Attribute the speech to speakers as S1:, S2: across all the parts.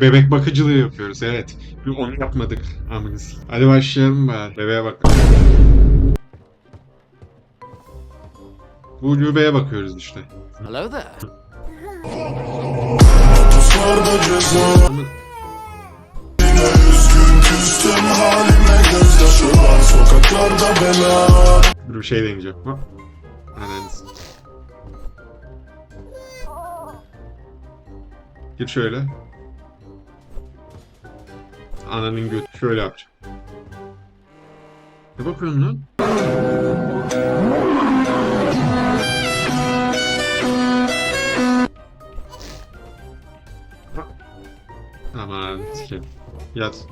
S1: Bebek bakıcılığı yapıyoruz evet. Bir onu yapmadık amınız. Hadi başlayalım bari. Bebeğe bak. Bu Lübe'ye bakıyoruz işte.
S2: Hello there.
S1: Amın- Dur bir şey deneyeceğim. Hop. Ananız. Git şöyle. Ananın götü. Şöyle yapacağım. Ne bakıyorsun lan? Aman sikeyim. Yat.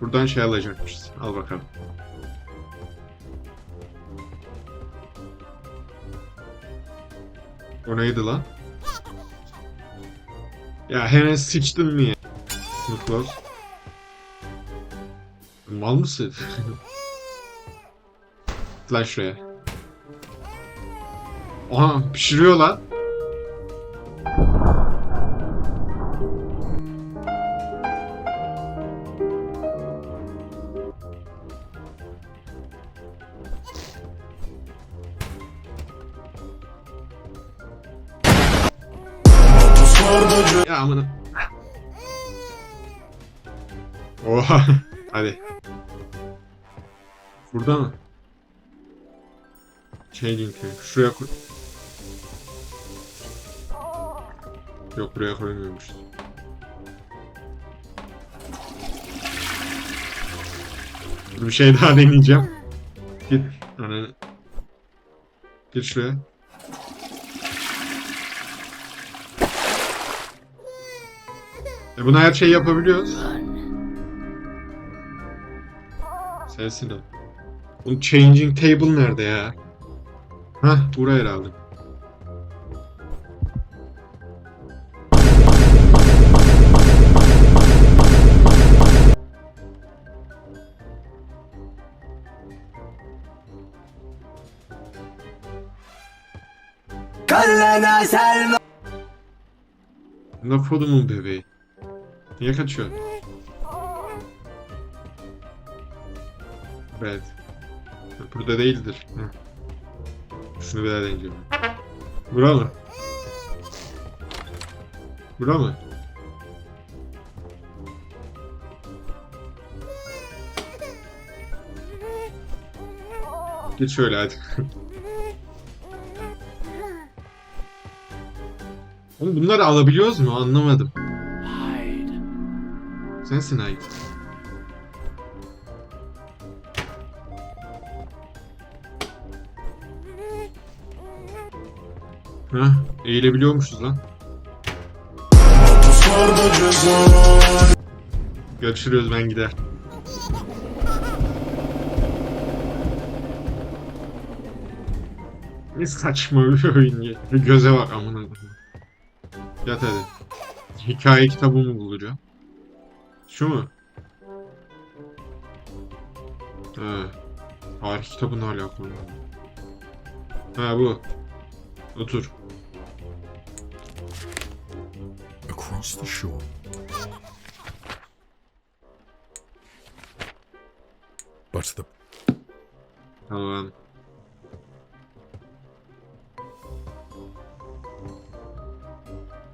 S1: Buradan şey alacakmışız. Al bakalım. O neydi lan? Ya hemen sıçtın mı ya? Mutlu Mal mısın? lan şuraya. Aha pişiriyor lan. Ya amına. Oha. Hadi. Burada mı? Şey linki. Şuraya koy. Yok buraya koymuyormuş. Dur bir şey daha deneyeceğim. Git. Hani... Git şuraya. E buna her şeyi yapabiliyoruz. Sensin o. Bu changing table nerede ya? Hah buraya herhalde. Ne kodumun bebeği? Niye kaçıyor? Evet. Burada değildir. Hı. Şunu bir daha deneyeceğim. Bura mı? Bura mı? Git şöyle hadi. Oğlum bunları alabiliyoruz mu? Anlamadım. Sensin ait. Hah, eğilebiliyormuşuz lan. Görüşürüz ben gider. Ne saçma bir oyun ya. Bir göze bak amına. Yat hadi. Hikaye kitabımı bulacağım. Şu mu? Ha. Tarih kitabı ne alakalı? Ha bu. Otur.
S3: Across the shore But the
S1: Tamam.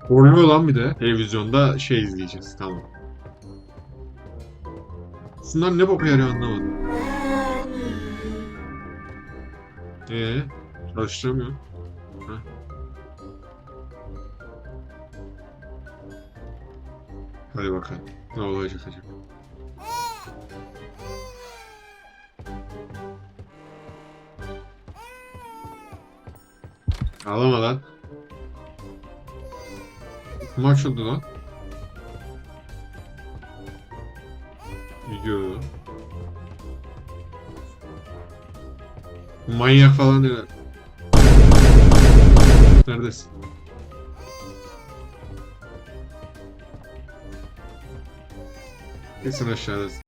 S1: Horluyor lan bir de. Televizyonda şey izleyeceğiz. Tamam. Bunlar ne boka yarıyor anlamadım. Ee, çalıştıramıyor. Ha. Hadi bakalım. Ne olacak acaba? Ağlama lan. Kim açıldı lan? Video. Manyak falan değil. Neredesin? Kesin aşağıdasın.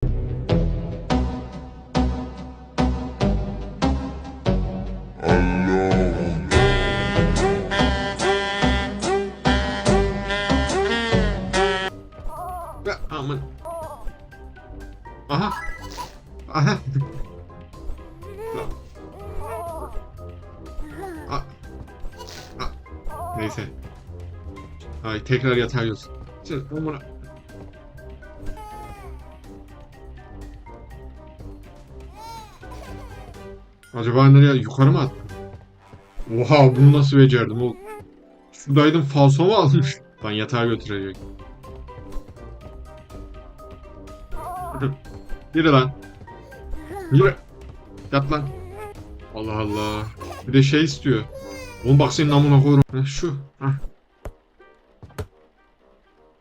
S1: A- A- Neyse. Ay tekrar yatağa yiyorsun. Sen amına. Acaba nereye? Yukarı mı attım? Oha bunu nasıl becerdim oğlum? Şuradaydım falso mu almış? Lan yatağa götürecek. Yürü lan. Yürü. Yat lan. Allah Allah. Bir de şey istiyor. Oğlum bak senin namına koyarım. Heh, şu. Heh.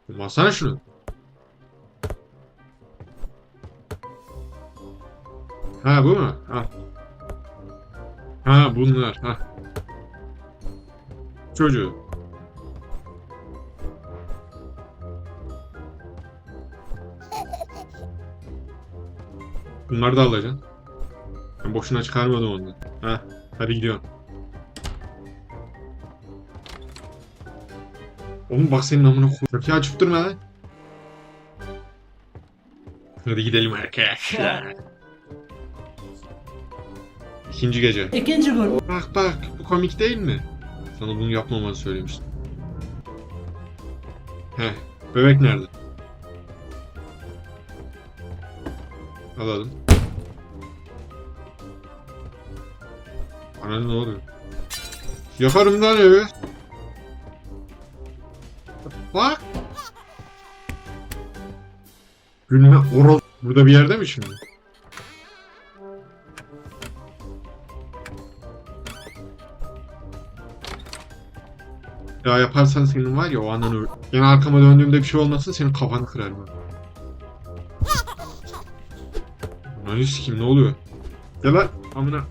S1: Basana şunu. Ha bu mu? Ha. Ha bunlar. Ha. Çocuğu. Bunları da alacaksın. Ben boşuna çıkarmadım onu. Ha, hadi gidiyorum. Oğlum bak senin amına koy. Çok ya açıp durma lan. Hadi gidelim arkadaşlar. İkinci gece.
S4: İkinci gün.
S1: Bak bak bu komik değil mi? Sana bunu yapmamanı söylemiştim. Heh bebek nerede? Alalım. Bana ne oluyor? Lan evi. Bak. Gülme oral. Burada bir yerde mi şimdi? Ya yaparsan senin var ya o ananı öl- Yine arkama döndüğümde bir şey olmasın senin kafanı kırarım ben. Kim ne oluyor? Gel lan amına.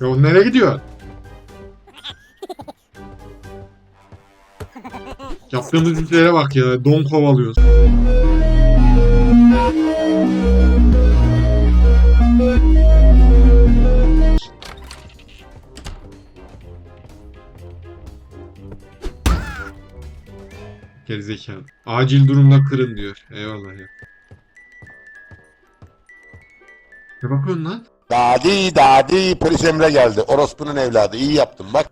S1: Ya o nereye gidiyor? Yaptığımız işlere bak ya. Don kovalıyoruz. Gerizekalı. Acil durumda kırın diyor. Eyvallah ya. Ne bakıyorsun lan?
S5: Dadi dadi polis Emre geldi. Orospu'nun evladı. İyi yaptın bak.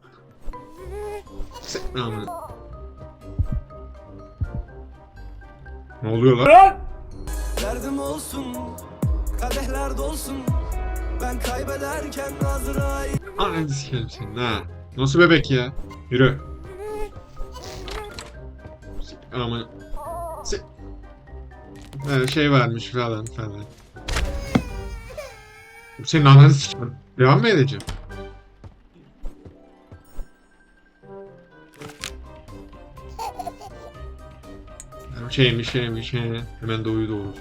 S1: Ne oluyor lan?
S6: Derdim olsun, kadehler dolsun. Ben kaybederken Azrail
S1: Ananı sikerim senin ha. Nasıl bebek ya? Yürü. Aman. Se- Ha, şey varmış falan falan. Senin ananı sikerim. Devam mı edeceğim? Şeymiş şeymiş he. Hemen doğuyu doğru.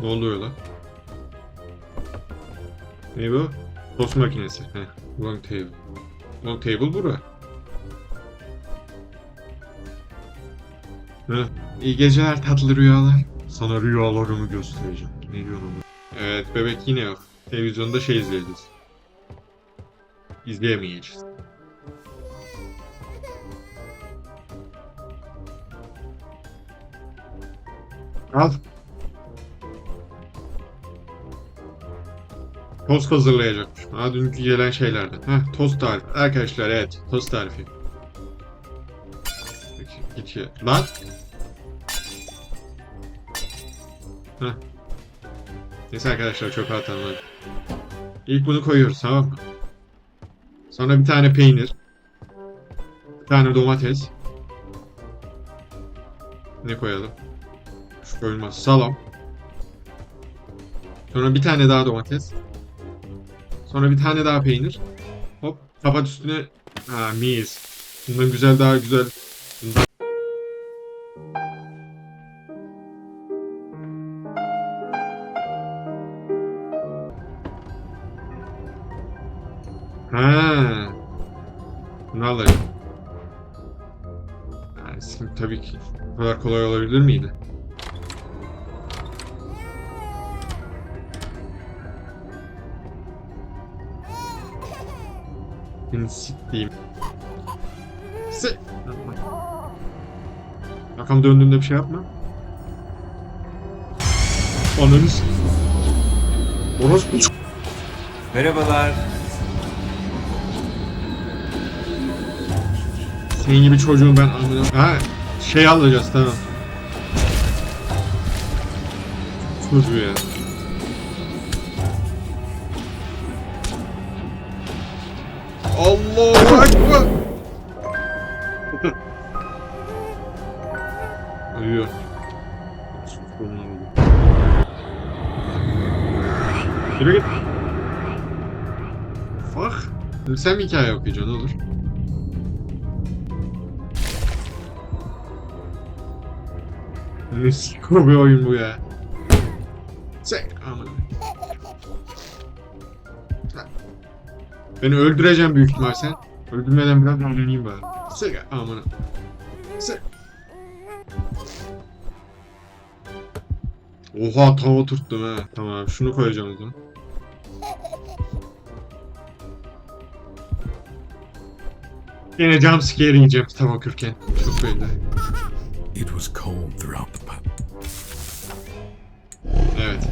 S1: Ne oluyor lan? Ne bu? Tost makinesi. Heh. Long table. Long table bura. Heh. İyi geceler tatlı rüyalar. Sana rüyalarımı göstereceğim. Ne diyorsun oğlum? Evet bebek yine yok. Televizyonda şey izleyeceğiz. İzleyemeyeceğiz. Al. Tost hazırlayacakmış. Ha dünkü gelen şeylerden. Heh tost tarifi. Arkadaşlar evet tost tarifi. Peki, ya. Lan. Heh. Neyse arkadaşlar çok atanlar. İlk bunu koyuyoruz tamam mı? Sonra bir tane peynir. Bir tane domates. Ne koyalım? Şu koyulmaz. Salam. Sonra bir tane daha domates. Sonra bir tane daha peynir. Hop. Kapat üstüne. Ha mis. Bundan güzel daha güzel. Tabii ki bu kadar kolay olabilir miydi? Seni siktiğim. Se... Arkam döndüğümde bir şey yapma. Ananı Orospu
S4: Merhabalar.
S1: Senin gibi çocuğun ben amına... Ha şey alacağız tamam. Çocuğu ya. Allahu Ekber. Uyuyor. Yürü git. Fuck. Sen mi hikaye okuyacaksın olur? Sikko bir oyun bu ya. Sen aman. Beni öldüreceğim büyük ihtimal sen. Öldürmeden biraz öldüreyim bari. Sen aman. Sen. Oha tam oturttum ha. Tamam şunu koyacağım o zaman. Yine jumpscare yiyeceğim kitap okurken. Çok belli.
S3: It was cold throughout the pub.
S1: Evet.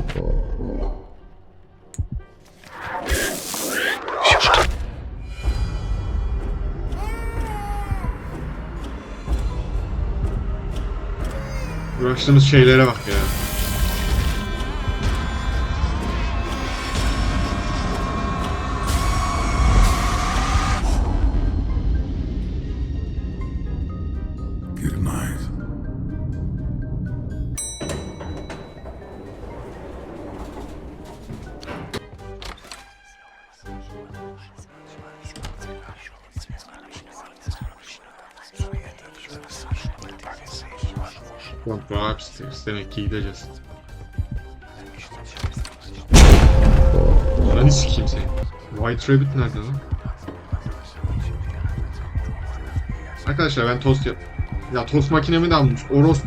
S1: Uğraştığımız şeylere bak ya. Bu upstairs demek ki gideceğiz. Hani sikeyim seni. White Rabbit nerede lan? Arkadaşlar ben tost yap. Ya tost makinemi de almış. Oros